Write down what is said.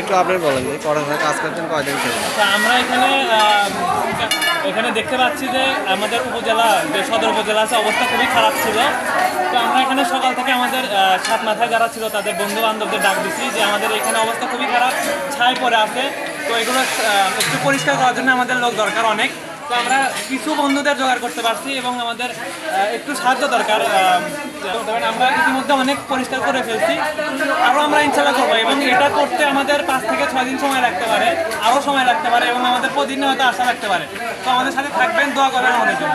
একটু আপনি বলেন যে করোনা কাজ করছেন কয়দিন তা আমরা এখানে এখানে দেখতে পাচ্ছি যে আমাদের উপজেলা যে সদর উপজেলা আছে অবস্থা খুবই খারাপ ছিল। তো আমরা এখানে সকাল থেকে আমাদের সাত মাথায় যারা ছিল তাদের বন্ধু বান্ধবদের ডাক দিচ্ছি যে আমাদের এখানে অবস্থা খুবই খারাপ, ছাই পরে আছে। তো এগুলো একটু পরিষ্কার করার জন্য আমাদের লোক দরকার অনেক। তো আমরা কিছু বন্ধুদের জোগাড় করতে পারছি এবং আমাদের একটু সাহায্য দরকার আমরা ইতিমধ্যে অনেক পরিষ্কার করে ফেলছি। আরও আমরা ইনশাল্লাহ করব এবং এটা করতে আমাদের পাঁচ থেকে ছয় দিন সময় লাগতে পারে আরও সময় লাগতে পারে এবং আমাদের প্রতিদিন হয়তো আশা লাগতে পারে। তো আমাদের সাথে থাকবেন, দোয়া করবেন আমাদের জন্য।